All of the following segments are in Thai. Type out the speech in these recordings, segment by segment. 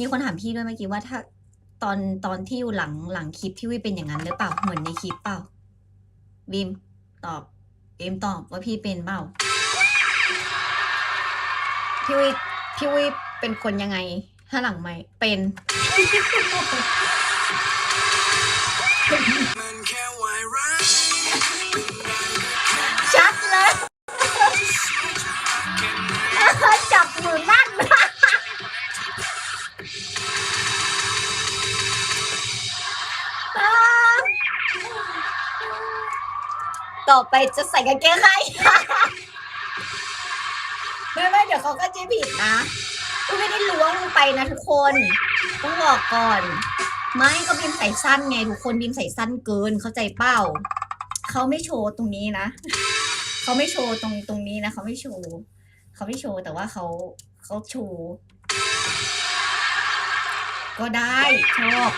มีคนถามพี่ด้วยเมื่อกี้ว่าถ้าตอนตอนที่อยู่หลังหลังคลิปพี่วิเป็นอย่างนั้นหรือเปล่าเหมือนในคลิปเปล่าบีมตอบบีมตอบว่าพี่เป็นเปล่าพี่วิพี่วิเป็นคนยังไง ถ้าหลังไม่เป็น ต่อไปจะใส่กางเกงใครไม่ไม่เดี๋ยวเขาก็จะผิดนะก็ไม่ได้ล้วงลงไปนะทุกคนต้องบอกก่อน ไม่ก็บีมใส่สั้นไงทุกคนบีมใส่สั้นเกินเข้าใจเป้าเขาไม่โชว์ตรงนี้นะเขาไม่โชว์ตรงตรงนี้นะเขาไม่โชว์เขาไม่โชว์แต่ว่าเขาเขาโชว์ก็ได้ชอบ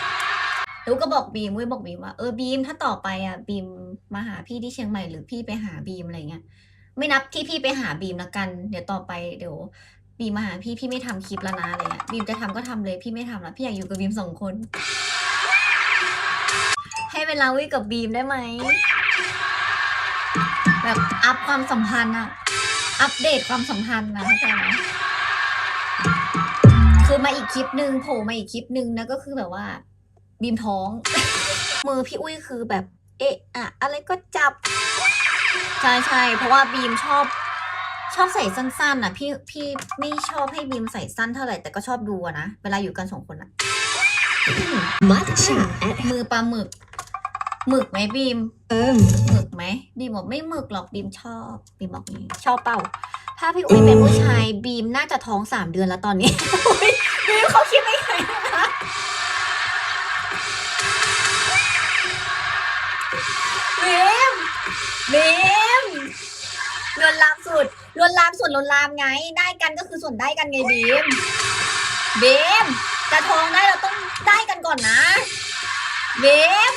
แล้ก็บอกบีมเว้ยบอกบีมว่าเออบีมถ้าต่อไปอะบีมมาหาพี่ที่เชียงใหม่หรือพี่ไปหาบีมอะไรเงี้ยไม่นับที่พี่ไปหาบีมละกัน เดี๋ยวต่อไปเดี๋ยวบีมมาหาพี่พี่ไม่ทำคลิปแล้วนะอะไรเงี้ยบีมจะทำก็ทำเลยพี่ไม่ทำแล้วพี่อยากอยู่กับบีมสองคน ให้เวลาวิกับบีมได้ไหมแบบอัพความสัมพันธ์อะอัปเดตความสัมพันธ์นะเข้าใจไหมคือมาอีกคลิปหนึ่งโผล่มาอีกคลิปหนึ่งนะก็คือแบบว่า บีมท้อง มือพี่อุ้ยคือแบบ เอะอะอะไรก็จับ ใช่ใช่เพราะว่าบีมชอบ ชอบใส่สั้นๆน่ะพี่พี่ไม่ชอบให้บีมใส่สั้นเท่าไหร่แต่ก็ชอบดูอะนะ เวลาอยู่กันสองคนอะ Matcha at มือปลาหมึก หมึกไหมบีม home. หมึกไหมบีมบอกไม่หมึกหรอกบีมชอบบีมบอกนี้ชอบเปล่า ถ้าพี่อุ้ยเป็นผู้ชายบีมน่าจะท้องสามเดือนแล้วตอนนี้อุ๊ยบีมเขาคิดไม่ไง นะบีมบีมลวนลามสุดลวนลามส่วนลวนลามไง ได้กันก็คือส่วนได้กันไงบีมบีมจะท้องได้เราต้องได้กันก่อนนะบีม